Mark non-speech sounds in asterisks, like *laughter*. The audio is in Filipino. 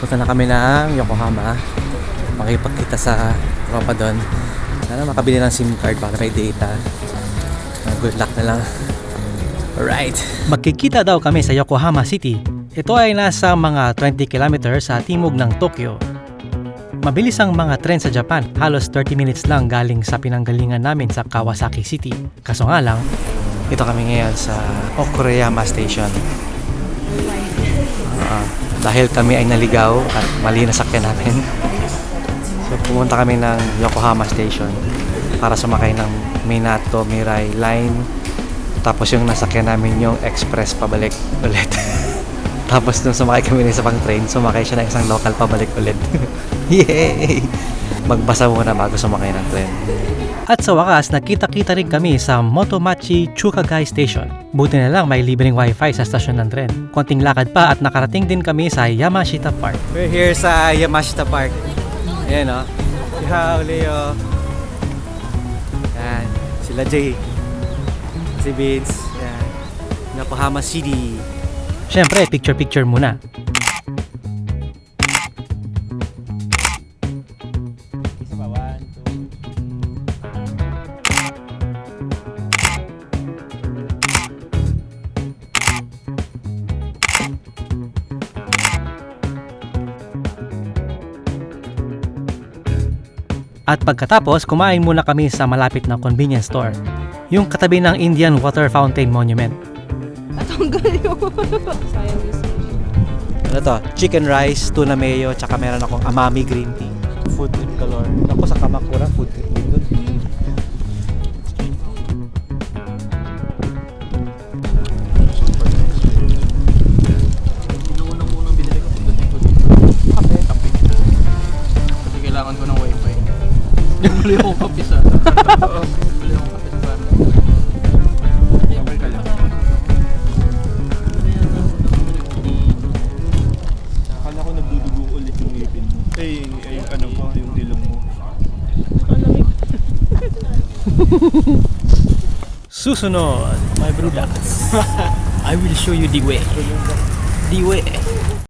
Punta na kami ng Yokohama. Makipagkita sa tropa doon. Sana makabili ng SIM card para may data. Ah, Good luck na lang. Alright. Magkikita daw kami sa Yokohama City. Ito ay nasa mga 20 kilometers sa timog ng Tokyo. Mabilis ang mga tren sa Japan. Halos 30 minutes lang galing sa pinanggalingan namin sa Kawasaki City. Kaso nga lang, Ito kami ngayon sa Okurayama Station. Ah, dahil kami ay naligaw at mali na sakyan namin. So pumunta kami ng Yokohama Station para sumakay ng Minato Mirai Line. Tapos yung nasakyan namin yung express pabalik ulit. *laughs* Tapos nung sumakay kami ng isa pang train, sumakay siya ng isang local pabalik ulit. *laughs* Yay! Magbasa muna bago sumakay ng train. At sa wakas, nakita-kita rin kami sa Motomachi Chukagai Station. Buti na lang may libreng wifi sa stasyon ng tren. Konting lakad pa at nakarating din kami sa Yamashita Park. We're here sa Yamashita Park. Ayan o. Si Hao, Leo. Yan. Sila Jay. Si Vince. Yan. Yokohama City. Siyempre, picture-picture muna. At pagkatapos, kumain muna kami sa malapit na convenience store. Yung katabi ng Indian Water Fountain Monument. Yung sayang yung Ano to? Chicken rice, tuna mayo, tsaka meron akong amami green tea. Food in color. Ako sa Kamakura, food trip din dun. Bumili ako kape sa... *laughs* Bumili ako kape sa bahay. Siyempre ka lang. Akala ko nagdudugo ulit yung ngipin mo. Eh, yung, yung ano pa, yung dilong mo. *laughs* Susunod, my brudas. *laughs* I will show you the way. The way.